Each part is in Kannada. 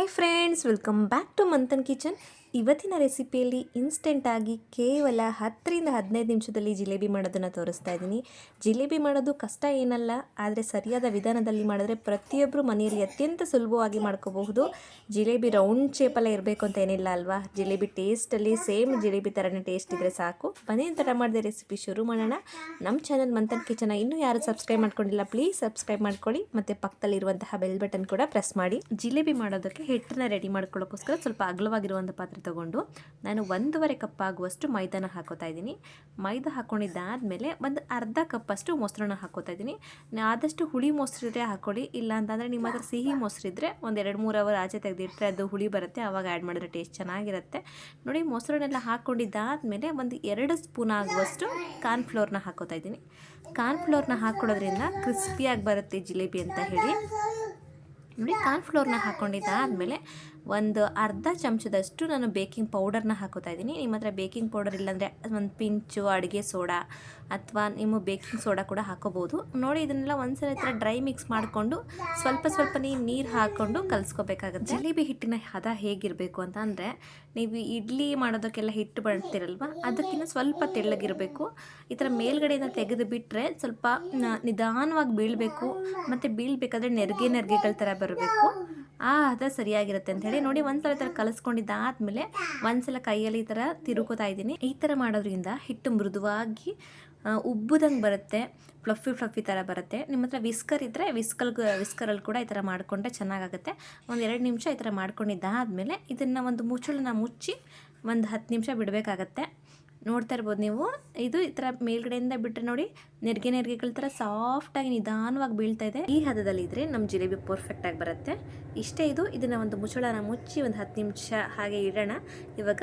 Hi friends welcome back to Manthan kitchen ಇವತ್ತಿನ ರೆಸಿಪಿಯಲ್ಲಿ ಇನ್ಸ್ಟೆಂಟಾಗಿ ಕೇವಲ ಹತ್ತರಿಂದ ಹದಿನೈದು ನಿಮಿಷದಲ್ಲಿ ಜಿಲೇಬಿ ಮಾಡೋದನ್ನು ತೋರಿಸ್ತಾ ಇದ್ದೀನಿ. ಜಿಲೇಬಿ ಮಾಡೋದು ಕಷ್ಟ ಏನಲ್ಲ, ಆದರೆ ಸರಿಯಾದ ವಿಧಾನದಲ್ಲಿ ಮಾಡಿದ್ರೆ ಪ್ರತಿಯೊಬ್ಬರು ಮನೆಯಲ್ಲಿ ಅತ್ಯಂತ ಸುಲಭವಾಗಿ ಮಾಡ್ಕೋಬಹುದು. ಜಿಲೇಬಿ ರೌಂಡ್ ಶೇಪಲ್ಲ ಇರಬೇಕು ಅಂತ ಏನಿಲ್ಲ ಅಲ್ವಾ? ಜಿಲೇಬಿ ಟೇಸ್ಟಲ್ಲಿ ಸೇಮ್ ಜಿಲೇಬಿ ಥರನೇ ಟೇಸ್ಟ್ ಇದ್ದರೆ ಸಾಕು. ಬನ್ನಿ ಥರ ಮಾಡಿದೆ ರೆಸಿಪಿ ಶುರು ಮಾಡೋಣ. ನಮ್ಮ ಚಾನಲ್ ಮಂಥನ್ ಕಿಚನ ಇನ್ನೂ ಯಾರು ಸಬ್ಸ್ಕ್ರೈಬ್ ಮಾಡ್ಕೊಂಡಿಲ್ಲ ಪ್ಲೀಸ್ ಸಬ್ಸ್ಕ್ರೈಬ್ ಮಾಡ್ಕೊಳ್ಳಿ. ಮತ್ತು ಪಕ್ಕದಲ್ಲಿರುವಂತಹ ಬೆಲ್ ಬಟನ್ ಕೂಡ ಪ್ರೆಸ್ ಮಾಡಿ. ಜಿಲೇಬಿ ಮಾಡೋದಕ್ಕೆ ಹಿಟ್ಟನ್ನ ರೆಡಿ ಮಾಡ್ಕೊಳ್ಳೋಕ್ಕೋಸ್ಕರ ಸ್ವಲ್ಪ ಅಗಲವಾಗಿರುವಂಥ ಪಾತ್ರೆ ತಗೊಂಡು ನಾನು ಒಂದೂವರೆ ಕಪ್ ಆಗುವಷ್ಟು ಮೈದಾನ ಹಾಕೋತಾ ಇದ್ದೀನಿ. ಮೈದಾ ಹಾಕ್ಕೊಂಡಿದ್ದಾದಮೇಲೆ ಒಂದು ಅರ್ಧ ಕಪ್ಪಷ್ಟು ಮೊಸರನ್ನ ಹಾಕೋತಾ ಇದ್ದೀನಿ. ಆದಷ್ಟು ಹುಳಿ ಮೊಸರಿದ್ರೆ ಹಾಕೊಳ್ಳಿ, ಇಲ್ಲ ಅಂತಂದರೆ ನಿಮ್ಮ ಹತ್ರ ಸಿಹಿ ಮೊಸರಿದ್ರೆ ಒಂದು ಎರಡು ಮೂರು ಅವರ್ ಆಚೆ ತೆಗೆದಿಟ್ಟರೆ ಅದು ಹುಳಿ ಬರುತ್ತೆ ಆವಾಗ ಆ್ಯಡ್ ಮಾಡಿದ್ರೆ ಟೇಸ್ಟ್ ಚೆನ್ನಾಗಿರುತ್ತೆ. ನೋಡಿ ಮೊಸರನ್ನೆಲ್ಲ ಹಾಕ್ಕೊಂಡಿದ್ದಾದಮೇಲೆ ಒಂದು ಎರಡು ಸ್ಪೂನ್ ಆಗುವಷ್ಟು ಕಾರ್ನ್ಫ್ಲೋರ್ನ ಹಾಕೋತಾ ಇದ್ದೀನಿ. ಕಾರ್ನ್ಫ್ಲೋರ್ನ ಹಾಕ್ಕೊಳ್ಳೋದ್ರಿಂದ ಕ್ರಿಸ್ಪಿಯಾಗಿ ಬರುತ್ತೆ ಜಿಲೇಬಿ ಅಂತ ಹೇಳಿ. ನೋಡಿ ಕಾರ್ನ್ಫ್ಲೋರ್ನ ಹಾಕ್ಕೊಂಡಿದ್ದಾದಮೇಲೆ ಒಂದು ಅರ್ಧ ಚಮಚದಷ್ಟು ನಾನು ಬೇಕಿಂಗ್ ಪೌಡರ್ನ ಹಾಕೋತಾ ಇದ್ದೀನಿ. ನಿಮ್ಮ ಹತ್ರ ಬೇಕಿಂಗ್ ಪೌಡರ್ ಇಲ್ಲಾಂದರೆ ಒಂದು ಪಿಂಚು, ಅಡುಗೆ ಸೋಡಾ ಅಥವಾ ನಿಮ್ಮ ಬೇಕಿಂಗ್ ಸೋಡಾ ಕೂಡ ಹಾಕೋಬೋದು. ನೋಡಿ, ಇದನ್ನೆಲ್ಲ ಒಂದ್ಸಲ ಥರ ಡ್ರೈ ಮಿಕ್ಸ್ ಮಾಡಿಕೊಂಡು ಸ್ವಲ್ಪ ಸ್ವಲ್ಪ ನೀರು ಹಾಕ್ಕೊಂಡು ಕಲಿಸ್ಕೋಬೇಕಾಗುತ್ತೆ. ಜಲೇಬಿ ಹಿಟ್ಟಿನ ಹದ ಹೇಗಿರಬೇಕು ಅಂತ ಅಂದರೆ, ನೀವು ಇಡ್ಲಿ ಮಾಡೋದಕ್ಕೆಲ್ಲ ಹಿಟ್ಟು ಬಳಸ್ತಿರಲ್ವ? ಅದಕ್ಕಿಂತ ಸ್ವಲ್ಪ ತೆಳ್ಳಗಿರಬೇಕು. ಈ ಥರ ಮೇಲ್ಗಡೆಯಿಂದ ತೆಗೆದು ಬಿಟ್ಟರೆ ಸ್ವಲ್ಪ ನಿಧಾನವಾಗಿ ಬೀಳಬೇಕು. ಮತ್ತು ಬೀಳಬೇಕಾದ್ರೆ ನೆರಿಗೆ ನೆರಿಗೆಗಳ ಥರ ಬರಬೇಕು. ಆ ಹದ ಸರಿಯಾಗಿರುತ್ತೆ ಅಂತ ಹೇಳಿ ನೋಡಿ ಒಂದ್ಸಲ ಥರ ಕಲಿಸ್ಕೊಂಡಿದ್ದಾದ್ಮೇಲೆ ಒಂದ್ಸಲ ಕೈಯಲ್ಲಿ ಈ ಥರ ತಿರುಕೋತಾ ಇದ್ದೀನಿ. ಈ ಥರ ಮಾಡೋದ್ರಿಂದ ಹಿಟ್ಟು ಮೃದುವಾಗಿ ಉಬ್ಬುದಂಗೆ ಬರುತ್ತೆ, ಫ್ಲಫಿ ಫ್ಲಫಿ ಥರ ಬರುತ್ತೆ. ನಿಮ್ಮ ಹತ್ರ ವಿಸ್ಕರ್ ಇದ್ದರೆ ವಿಸ್ಕಲ್ ವಿಸ್ಕರಲ್ಲಿ ಕೂಡ ಈ ಥರ ಮಾಡಿಕೊಂಡ್ರೆ ಚೆನ್ನಾಗಾಗುತ್ತೆ. ಒಂದು ಎರಡು ನಿಮಿಷ ಈ ಥರ ಮಾಡ್ಕೊಂಡಿದ್ದಾದಮೇಲೆ ಇದನ್ನು ಒಂದು ಮುಚ್ಚಳನ ಮುಚ್ಚಿ ಒಂದು ಹತ್ತು ನಿಮಿಷ ಬಿಡಬೇಕಾಗತ್ತೆ. ನೋಡ್ತಾ ಇರ್ಬೋದು ನೀವು. ಇದು ಈ ಥರ ಮೇಲ್ಗಡೆಯಿಂದ ಬಿಟ್ಟರೆ ನೋಡಿ, ನೆರಿಗೆ ನೆರಿಗೆಗಳ ಥರ ಸಾಫ್ಟಾಗಿ ನಿಧಾನವಾಗಿ ಬೀಳ್ತಾ ಇದೆ. ಈ ಹದದಲ್ಲಿ ಇದ್ರೆ ನಮ್ಮ ಜಿಲೇಬಿ ಪರ್ಫೆಕ್ಟಾಗಿ ಬರುತ್ತೆ. ಇಷ್ಟೇ ಇದು. ಇದನ್ನು ಒಂದು ಮುಚ್ಚಳನ ಮುಚ್ಚಿ ಒಂದು ಹತ್ತು ನಿಮಿಷ ಹಾಗೆ ಇಡೋಣ. ಇವಾಗ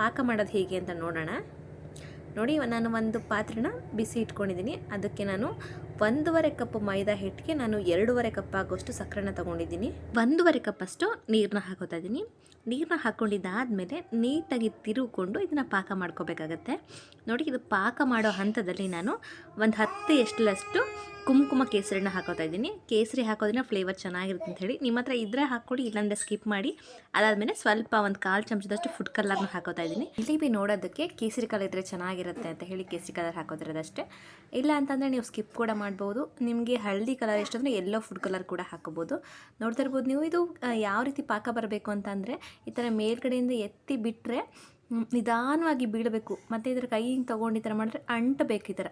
ಪಾಕ ಮಾಡೋದು ಹೇಗೆ ಅಂತ ನೋಡೋಣ. ನೋಡಿ, ನಾನು ಒಂದು ಪಾತ್ರೆನ ಬಿಸಿ ಇಟ್ಕೊಂಡಿದ್ದೀನಿ. ಅದಕ್ಕೆ ನಾನು ಒಂದೂವರೆ ಕಪ್ ಮೈದಾ ಹಿಟ್ಟಿಗೆ ನಾನು ಎರಡೂವರೆ ಕಪ್ ಆಗೋಷ್ಟು ಸಕ್ಕರೆನ ತೊಗೊಂಡಿದ್ದೀನಿ. ಒಂದೂವರೆ ಕಪ್ ಅಷ್ಟು ನೀರನ್ನ ಹಾಕೋತಾ ಇದ್ದೀನಿ. ನೀರನ್ನ ಹಾಕ್ಕೊಂಡಿದ್ದಾದಮೇಲೆ ನೀಟಾಗಿ ತಿರುಗಿಕೊಂಡು ಇದನ್ನು ಪಾಕ ಮಾಡ್ಕೋಬೇಕಾಗತ್ತೆ. ನೋಡಿ, ಇದು ಪಾಕ ಮಾಡೋ ಹಂತದಲ್ಲಿ ನಾನು ಒಂದು ಹತ್ತು ಎಷ್ಟಲಷ್ಟು ಕುಂಕುಮ ಕೇಸರಿನ ಹಾಕೋತಾ ಇದ್ದೀನಿ. ಕೇಸರಿ ಹಾಕೋದ್ರಿಂದ ಫ್ಲೇವರ್ ಚೆನ್ನಾಗಿರುತ್ತೆ ಅಂತ ಹೇಳಿ. ನಿಮ್ಮ ಹತ್ರ ಇದ್ರೆ ಹಾಕ್ಕೊಡಿ, ಇಲ್ಲಾಂದರೆ ಸ್ಕಿಪ್ ಮಾಡಿ. ಅದಾದಮೇಲೆ ಸ್ವಲ್ಪ ಒಂದು ಕಾಲು ಚಮಚದಷ್ಟು ಫುಡ್ ಕಲರ್ನ ಹಾಕೋತಾ ಇದ್ದೀನಿ. ಬಿ ನೋಡೋದಕ್ಕೆ ಕೇಸರಿ ಕಲರ್ ಇದ್ದರೆ ಚೆನ್ನಾಗಿರುತ್ತೆ ಅಂತ ಹೇಳಿ ಕೇಸರಿ ಕಲರ್ ಹಾಕೋದಿರೋದಷ್ಟೇ ಇಲ್ಲ ಅಂತಂದರೆ ನೀವು ಸ್ಕಿಪ್ ಕೂಡ ಮಾಡ್ಬೋದು. ನಿಮಗೆ ಹಳದಿ ಕಲರ್ ಎಷ್ಟು ಅಂದರೆ ಎಲ್ಲೋ ಫುಡ್ ಕಲರ್ ಕೂಡ ಹಾಕೋಬೋದು ನೋಡ್ತಾ ಇರ್ಬೋದು ನೀವು. ಇದು ಯಾವ ರೀತಿ ಪಾಕ ಬರಬೇಕು ಅಂತಂದರೆ ಈ ಥರ ಮೇಲ್ಗಡೆಯಿಂದ ಎತ್ತಿ ಬಿಟ್ಟರೆ ನಿಧಾನವಾಗಿ ಬೀಳಬೇಕು. ಮತ್ತು ಇದರ ಕೈ ಹಿಂಗೆ ತೊಗೊಂಡು ಈ ಥರ ಮಾಡಿದ್ರೆ ಅಂಟಬೇಕು ಈ ಥರ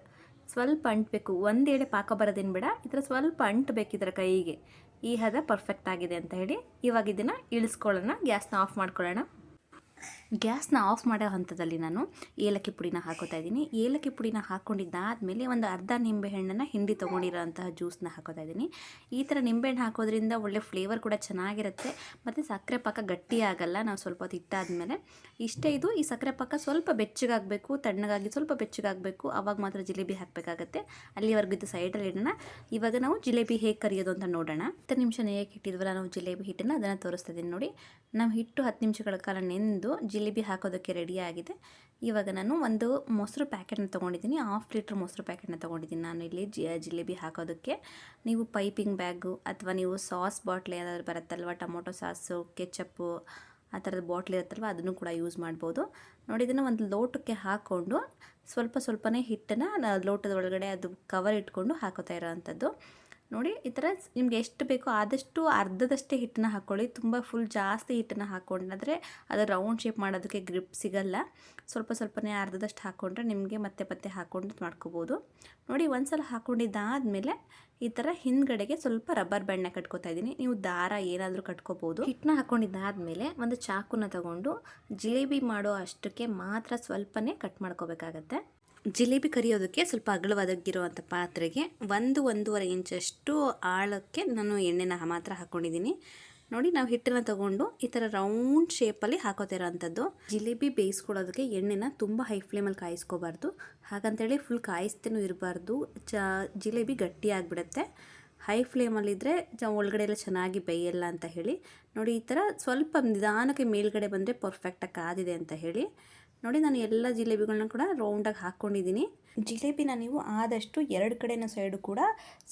ಸ್ವಲ್ಪ ಅಂಟಬೇಕು. ಒಂದೇಳೆ ಪಾಕ ಬರೋದೇನು ಬೇಡ. ಈ ಥರ ಸ್ವಲ್ಪ ಅಂಟಬೇಕು ಇದರ ಕೈಗೆ. ಈ ಹದ ಪರ್ಫೆಕ್ಟ್ ಆಗಿದೆ ಅಂತ ಹೇಳಿ ಇವಾಗ ಇದನ್ನು ಇಳಿಸ್ಕೊಳ್ಳೋಣ. ಗ್ಯಾಸ್ನ ಆಫ್ ಮಾಡ್ಕೊಳ್ಳೋಣ. ಗ್ಯಾಸ್ನ ಆಫ್ ಮಾಡೋ ಹಂತದಲ್ಲಿ ನಾನು ಏಲಕ್ಕಿ ಪುಡಿನ ಹಾಕೋತಾ ಇದ್ದೀನಿ. ಏಲಕ್ಕಿ ಪುಡಿನ ಹಾಕ್ಕೊಂಡಿದ್ದಾದಮೇಲೆ ಒಂದು ಅರ್ಧ ನಿಂಬೆಹಣ್ಣನ್ನು ಹಿಂಡಿ ತೊಗೊಂಡಿರೋ ಅಂತಹ ಜ್ಯೂಸ್ನ ಹಾಕೋತಾ ಇದ್ದೀನಿ. ಈ ಥರ ನಿಂಬೆಹಣ್ಣು ಹಾಕೋದ್ರಿಂದ ಒಳ್ಳೆ ಫ್ಲೇವರ್ ಕೂಡ ಚೆನ್ನಾಗಿರುತ್ತೆ. ಮತ್ತು ಸಕ್ಕರೆ ಪಾಕ ಗಟ್ಟಿ ಆಗಲ್ಲ ನಾವು ಸ್ವಲ್ಪ ಹೊತ್ತು ಇಷ್ಟೇ ಇದು, ಈ ಸಕ್ಕರೆ ಪಾಕ ಸ್ವಲ್ಪ ಬೆಚ್ಚಗಾಗಬೇಕು ತಣ್ಣಗಾಗಿ ಸ್ವಲ್ಪ ಬೆಚ್ಚಗಾಗಬೇಕು ಆವಾಗ ಮಾತ್ರ ಜಿಲೇಬಿ ಹಾಕಬೇಕಾಗತ್ತೆ. ಅಲ್ಲಿವರೆಗೂ ಇದು ಸೈಡಲ್ಲಿ ಇಡೋಣ. ಇವಾಗ ನಾವು ಜಿಲೇಬಿ ಹೇಗೆ ಕರಿಯೋದು ಅಂತ ನೋಡೋಣ. ಹತ್ತು ನಿಮಿಷ ನೇಯಕ್ಕೆ ಇಟ್ಟಿದ್ವಲ್ಲ, ನಾವು ಜಿಲೇಬಿ ಹಿಟ್ಟನ್ನು ಅದನ್ನು ತೋರಿಸ್ತಾ ಇದ್ದೀನಿ ನೋಡಿ. ನಾವು ಹಿಟ್ಟು ಹತ್ತು ನಿಮಿಷಗಳ ಕಾಲ ನೆಂದು ಜಿಲೇಬಿ ಹಾಕೋದಕ್ಕೆ ರೆಡಿ ಆಗಿದೆ. ಇವಾಗ ನಾನು ಒಂದು ಮೊಸರು ಪ್ಯಾಕೆಟ್ನ ತೊಗೊಂಡಿದ್ದೀನಿ ಹಾಫ್ ಲೀಟ್ರ್ ಮೊಸರು ಪ್ಯಾಕೆಟ್ನ ತೊಗೊಂಡಿದ್ದೀನಿ. ನಾನು ಇಲ್ಲಿ ಜಿ ಜಿಲೇಬಿ ಹಾಕೋದಕ್ಕೆ. ನೀವು ಪೈಪಿಂಗ್ ಬ್ಯಾಗು ಅಥವಾ ನೀವು ಸಾಸ್ ಬಾಟ್ಲ್ ಏನಾದರೂ ಬರುತ್ತಲ್ವ, ಟೊಮೊಟೊ ಸಾಸು ಕೆಚಪ್ಪು ಆ ಥರದ ಬಾಟ್ಲ್ ಇರುತ್ತಲ್ವ, ಅದನ್ನು ಕೂಡ ಯೂಸ್ ಮಾಡ್ಬೋದು. ನೋಡಿ, ಇದನ್ನು ಒಂದು ಲೋಟಕ್ಕೆ ಹಾಕ್ಕೊಂಡು ಸ್ವಲ್ಪ ಸ್ವಲ್ಪನೇ ಹಿಟ್ಟನ್ನು ಲೋಟದ ಒಳಗಡೆ ಅದು ಕವರ್ ಇಟ್ಕೊಂಡು ಹಾಕೋತಾ ಇರೋ ಅಂಥದ್ದು ನೋಡಿ ಈ ಥರ ನಿಮ್ಗೆ ಎಷ್ಟು ಬೇಕೋ ಆದಷ್ಟು ಅರ್ಧದಷ್ಟೇ ಹಿಟ್ಟನ್ನ ಹಾಕ್ಕೊಳ್ಳಿ. ತುಂಬ ಫುಲ್ ಜಾಸ್ತಿ ಹಿಟ್ಟನ್ನ ಹಾಕ್ಕೊಂಡ್ರೆ ಅದು ರೌಂಡ್ ಶೇಪ್ ಮಾಡೋದಕ್ಕೆ ಗ್ರಿಪ್ ಸಿಗಲ್ಲ. ಸ್ವಲ್ಪ ಸ್ವಲ್ಪನೇ ಅರ್ಧದಷ್ಟು ಹಾಕ್ಕೊಂಡ್ರೆ ನಿಮಗೆ ಮತ್ತೆ ಮತ್ತೆ ಹಾಕ್ಕೊಂಡು ಮಾಡ್ಕೋಬೋದು. ನೋಡಿ ಒಂದ್ಸಲ ಹಾಕ್ಕೊಂಡಿದ್ದಾದಮೇಲೆ ಈ ಥರ ಹಿಂದ್ಗಡೆಗೆ ಸ್ವಲ್ಪ ರಬ್ಬರ್ ಬ್ಯಾಂಡ್ನ ಕಟ್ಕೋತಾ ಇದ್ದೀನಿ. ನೀವು ದಾರ ಏನಾದರೂ ಕಟ್ಕೋಬೋದು. ಹಿಟ್ಟನ್ನ ಹಾಕ್ಕೊಂಡಿದ್ದಾದಮೇಲೆ ಒಂದು ಚಾಕುನ ತಗೊಂಡು ಜಿಲೇಬಿ ಮಾಡೋ ಅಷ್ಟಕ್ಕೆ ಮಾತ್ರ ಸ್ವಲ್ಪನೇ ಕಟ್ ಮಾಡ್ಕೋಬೇಕಾಗತ್ತೆ. ಜಿಲೇಬಿ ಕರಿಯೋದಕ್ಕೆ ಸ್ವಲ್ಪ ಅಗಲವಾದಾಗಿರುವಂಥ ಪಾತ್ರೆಗೆ ಒಂದು ಒಂದೂವರೆ ಇಂಚಷ್ಟು ಆಳಕ್ಕೆ ನಾನು ಎಣ್ಣೆನ ಮಾತ್ರ ಹಾಕ್ಕೊಂಡಿದ್ದೀನಿ ನೋಡಿ, ನಾವು ಹಿಟ್ಟನ್ನು ತಗೊಂಡು ಈ ಥರ ರೌಂಡ್ ಶೇಪಲ್ಲಿ ಹಾಕೋತಿರೋ ಅಂಥದ್ದು ಜಿಲೇಬಿ ಬೇಯಿಸ್ಕೊಳ್ಳೋದಕ್ಕೆ ಎಣ್ಣೆನ ತುಂಬ ಹೈ ಫ್ಲೇಮಲ್ಲಿ ಕಾಯಿಸ್ಕೋಬಾರ್ದು. ಹಾಗಂತೇಳಿ ಫುಲ್ ಕಾಯಿಸ್ತೇನೂ ಇರಬಾರ್ದು. ಚ, ಜಿಲೇಬಿ ಗಟ್ಟಿಯಾಗಿಬಿಡುತ್ತೆ. ಹೈ ಫ್ಲೇಮಲ್ಲಿದ್ದರೆ ಜ ಒಳಗಡೆ ಎಲ್ಲ ಚೆನ್ನಾಗಿ ಬೇಯಲ್ಲ ಅಂತ ಹೇಳಿ. ನೋಡಿ, ಈ ಥರ ಸ್ವಲ್ಪ ನಿಧಾನಕ್ಕೆ ಮೇಲ್ಗಡೆ ಬಂದರೆ ಪರ್ಫೆಕ್ಟಾಗಿ ಕಾದಿದೆ ಅಂತ ಹೇಳಿ. ನೋಡಿ ನಾನು ಎಲ್ಲ ಜಿಲೇಬಿಗಳನ್ನ ಕೂಡ ರೌಂಡಾಗಿ ಹಾಕ್ಕೊಂಡಿದ್ದೀನಿ. ಜಿಲೇಬಿನ ನೀವು ಆದಷ್ಟು ಎರಡು ಕಡೆನೂ ಸೈಡು ಕೂಡ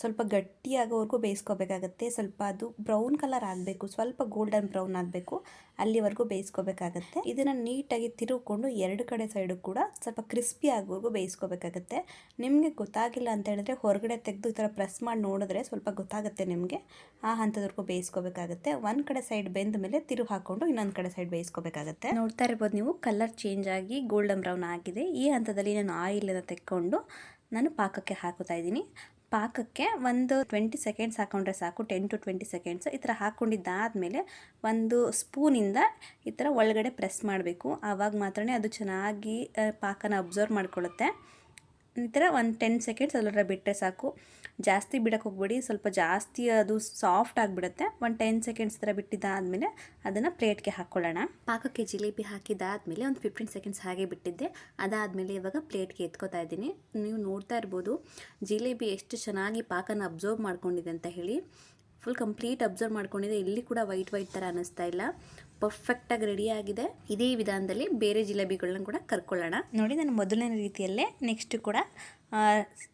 ಸ್ವಲ್ಪ ಗಟ್ಟಿಯಾಗೋವರೆಗೂ ಬೇಯಿಸ್ಕೋಬೇಕಾಗತ್ತೆ. ಸ್ವಲ್ಪ ಅದು ಬ್ರೌನ್ ಕಲರ್ ಆಗಬೇಕು, ಸ್ವಲ್ಪ ಗೋಲ್ಡನ್ ಬ್ರೌನ್ ಆಗಬೇಕು, ಅಲ್ಲಿವರೆಗೂ ಬೇಯಿಸ್ಕೋಬೇಕಾಗತ್ತೆ. ಇದನ್ನು ನೀಟಾಗಿ ತಿರುಗಿಕೊಂಡು ಎರಡು ಕಡೆ ಸೈಡು ಕೂಡ ಸ್ವಲ್ಪ ಕ್ರಿಸ್ಪಿ ಆಗೋವರೆಗೂ ಬೇಯಿಸ್ಕೋಬೇಕಾಗತ್ತೆ. ನಿಮಗೆ ಗೊತ್ತಾಗಿಲ್ಲ ಅಂತ ಹೇಳಿದ್ರೆ ಹೊರಗಡೆ ತೆಗೆದು ಈ ಥರ ಪ್ರೆಸ್ ಮಾಡಿ ನೋಡಿದ್ರೆ ಸ್ವಲ್ಪ ಗೊತ್ತಾಗುತ್ತೆ ನಿಮಗೆ. ಆ ಹಂತದವರೆಗೂ ಬೇಯಿಸ್ಕೋಬೇಕಾಗತ್ತೆ. ಒಂದು ಕಡೆ ಸೈಡ್ ಬೆಂದ ಮೇಲೆ ತಿರು ಹಾಕ್ಕೊಂಡು ಇನ್ನೊಂದು ಕಡೆ ಸೈಡ್ ಬೇಯಿಸ್ಕೋಬೇಕಾಗತ್ತೆ. ನೋಡ್ತಾ ಇರ್ಬೋದು ನೀವು ಕಲರ್ ಚೇಂಜ್ ಆಗಿ ಗೋಲ್ಡನ್ ಬ್ರೌನ್ ಆಗಿದೆ. ಈ ಹಂತದಲ್ಲಿ ನಾನು ಆಯಿಲನ್ನು ತೆಕ್ಕೊಂಡು ನಾನು ಪಾಕಕ್ಕೆ ಹಾಕುತ್ತಾ ಇದ್ದೀನಿ. ಪಾಕಕ್ಕೆ ಒಂದು ಟ್ವೆಂಟಿ ಸೆಕೆಂಡ್ಸ್ ಹಾಕೊಂಡ್ರೆ ಸಾಕು ಟೆನ್ ಟು ಟ್ವೆಂಟಿ ಸೆಕೆಂಡ್ಸ್ ಈ ಥರ ಹಾಕ್ಕೊಂಡಿದ್ದಾದಮೇಲೆ ಒಂದು ಸ್ಪೂನಿಂದ ಈ ಥರ ಒಳಗಡೆ ಪ್ರೆಸ್ ಮಾಡಬೇಕು. ಆವಾಗ ಮಾತ್ರ ಅದು ಚೆನ್ನಾಗಿ ಪಾಕನ ಅಬ್ಸರ್ವ್ ಮಾಡ್ಕೊಳ್ಳುತ್ತೆ. ಈ ಥರ ಒಂದು ಟೆನ್ ಸೆಕೆಂಡ್ಸ್ ಅದರ ಬಿಟ್ಟರೆ ಸಾಕು. ಜಾಸ್ತಿ ಬಿಡಕ್ಕೆ ಹೋಗ್ಬೇಡಿ. ಸ್ವಲ್ಪ ಜಾಸ್ತಿ ಅದು ಸಾಫ್ಟ್ ಆಗಿಬಿಡುತ್ತೆ. ಒಂದು ಟೆನ್ ಸೆಕೆಂಡ್ಸ್ ಥರ ಬಿಟ್ಟಿದ್ದಾದಮೇಲೆ ಅದನ್ನು ಪ್ಲೇಟ್ಗೆ ಹಾಕ್ಕೊಳ್ಳೋಣ ಪಾಕಕ್ಕೆ ಜಿಲೇಬಿ ಹಾಕಿದ್ದಾದಮೇಲೆ ಒಂದು ಫಿಫ್ಟೀನ್ ಸೆಕೆಂಡ್ಸ್ ಹಾಗೆ ಬಿಟ್ಟಿದ್ದೆ. ಅದಾದಮೇಲೆ ಇವಾಗ ಪ್ಲೇಟ್ಗೆ ಎತ್ಕೋತಾ ಇದ್ದೀನಿ. ನೀವು ನೋಡ್ತಾ ಇರ್ಬೋದು, ಜಿಲೇಬಿ ಎಷ್ಟು ಚೆನ್ನಾಗಿ ಪಾಕನ ಅಬ್ಸರ್ವ್ ಮಾಡ್ಕೊಂಡಿದೆ ಅಂತ ಹೇಳಿ. ಫುಲ್ ಕಂಪ್ಲೀಟ್ ಅಬ್ಸರ್ವ್ ಮಾಡ್ಕೊಂಡಿದೆ. ಇಲ್ಲಿ ಕೂಡ ವೈಟ್ ವೈಟ್ ಥರ ಅನ್ನಿಸ್ತಾ ಇಲ್ಲ. ಪರ್ಫೆಕ್ಟಾಗಿ ರೆಡಿಯಾಗಿದೆ ಇದೇ ವಿಧಾನದಲ್ಲಿ ಬೇರೆ ಜಿಲೇಬಿಗಳನ್ನ ಕೂಡ ಕರ್ಕೊಳ್ಳೋಣ. ನೋಡಿ, ನಾನು ಮೊದಲನೇ ರೀತಿಯಲ್ಲೇ ನೆಕ್ಸ್ಟ್ ಕೂಡ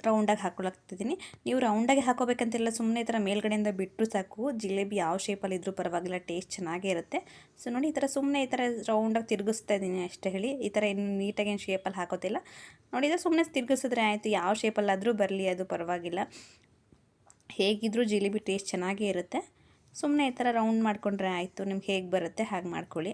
ರೌಂಡಾಗಿ ಹಾಕೊಳಕ್ತಿದ್ದೀನಿ ನೀವು ರೌಂಡಾಗಿ ಹಾಕೋಬೇಕಂತಿಲ್ಲ ಸುಮ್ಮನೆ ಈ ಥರ ಮೇಲ್ಗಡೆಯಿಂದ ಬಿಟ್ಟರು ಸಾಕು. ಜಿಲೇಬಿ ಯಾವ ಶೇಪಲ್ಲಿ ಇದ್ರೂ ಪರವಾಗಿಲ್ಲ ಟೇಸ್ಟ್ ಚೆನ್ನಾಗೇ ಇರುತ್ತೆ. ಸೊ ನೋಡಿ, ಈ ಥರ ಸುಮ್ಮನೆ ಈ ಥರ ರೌಂಡಾಗಿ ತಿರುಗಿಸ್ತಾ ಇದ್ದೀನಿ ಅಷ್ಟೇ ಹೇಳಿ. ಈ ಥರ ಏನು ನೀಟಾಗಿ ಏನು ಶೇಪಲ್ಲಿ ಹಾಕೋತಿಲ್ಲ. ನೋಡಿದರೆ ಸುಮ್ಮನೆ ತಿರುಗಿಸಿದ್ರೆ ಆಯಿತು. ಯಾವ ಶೇಪಲ್ಲಾದರೂ ಬರಲಿ, ಅದು ಪರವಾಗಿಲ್ಲ. ಹೇಗಿದ್ರೂ ಜಿಲೇಬಿ ಟೇಸ್ಟ್ ಚೆನ್ನಾಗೇ ಇರುತ್ತೆ. ಸುಮ್ಮನೆ ಈ ಥರ ರೌಂಡ್ ಮಾಡಿಕೊಂಡ್ರೆ ಆಯಿತು, ನಿಮ್ಗೆ ಹೇಗೆ ಬರುತ್ತೆ ಹಾಗೆ ಮಾಡ್ಕೊಳ್ಳಿ.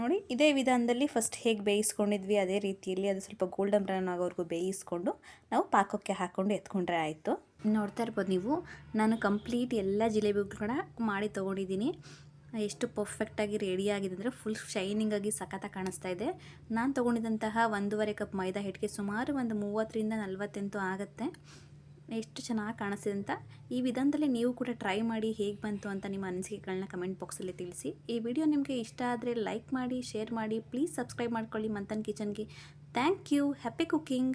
ನೋಡಿ, ಇದೇ ವಿಧಾನದಲ್ಲಿ ಫಸ್ಟ್ ಹೇಗೆ ಬೇಯಿಸ್ಕೊಂಡಿದ್ವಿ, ಅದೇ ರೀತಿಯಲ್ಲಿ ಅದು ಸ್ವಲ್ಪ ಗೋಲ್ಡನ್ ಬ್ರೌನ್ ಆಗೋವರೆಗೂ ಬೇಯಿಸ್ಕೊಂಡು ನಾವು ಪಾಕಕ್ಕೆ ಹಾಕ್ಕೊಂಡು ಎತ್ಕೊಂಡ್ರೆ ಆಯಿತು. ನೋಡ್ತಾ ಇರ್ಬೋದು ನೀವು, ನಾನು ಕಂಪ್ಲೀಟ್ ಎಲ್ಲ ಜಿಲೇಬಿಗಳು ಮಾಡಿ ತೊಗೊಂಡಿದ್ದೀನಿ. ಎಷ್ಟು ಪರ್ಫೆಕ್ಟಾಗಿ ರೆಡಿ ಆಗಿದೆ ಅಂದರೆ ಫುಲ್ ಶೈನಿಂಗಾಗಿ ಸಖತ್ತಾಗಿ ಕಾಣಿಸ್ತಾ ಇದೆ. ನಾನು ತೊಗೊಂಡಿದ್ದಂತಹ ಒಂದೂವರೆ ಕಪ್ ಮೈದಾ ಹಿಟ್ಟಿಗೆ ಸುಮಾರು ಒಂದು ಮೂವತ್ತರಿಂದ ನಲ್ವತ್ತೆಂಟು ಆಗುತ್ತೆ. ಎಷ್ಟು ಚೆನ್ನಾಗಿ ಕಾಣಿಸ್ತಿದೆ ಅಂತ ಈ ವಿಧಾನದಲ್ಲಿ ನೀವು ಕೂಡ ಟ್ರೈ ಮಾಡಿ ಹೇಗೆ ಬಂತು ಅಂತ ನಿಮ್ಮ ಅನಿಸಿಕೆಗಳನ್ನ ಕಮೆಂಟ್ ಬಾಕ್ಸಲ್ಲಿ ತಿಳಿಸಿ. ಈ ವಿಡಿಯೋ ನಿಮಗೆ ಇಷ್ಟ ಆದರೆ ಲೈಕ್ ಮಾಡಿ, ಶೇರ್ ಮಾಡಿ, ಪ್ಲೀಸ್ ಸಬ್ಸ್ಕ್ರೈಬ್ ಮಾಡ್ಕೊಳ್ಳಿ Manthan ಕಿಚನ್ಗೆ. Thank you. Happy cooking.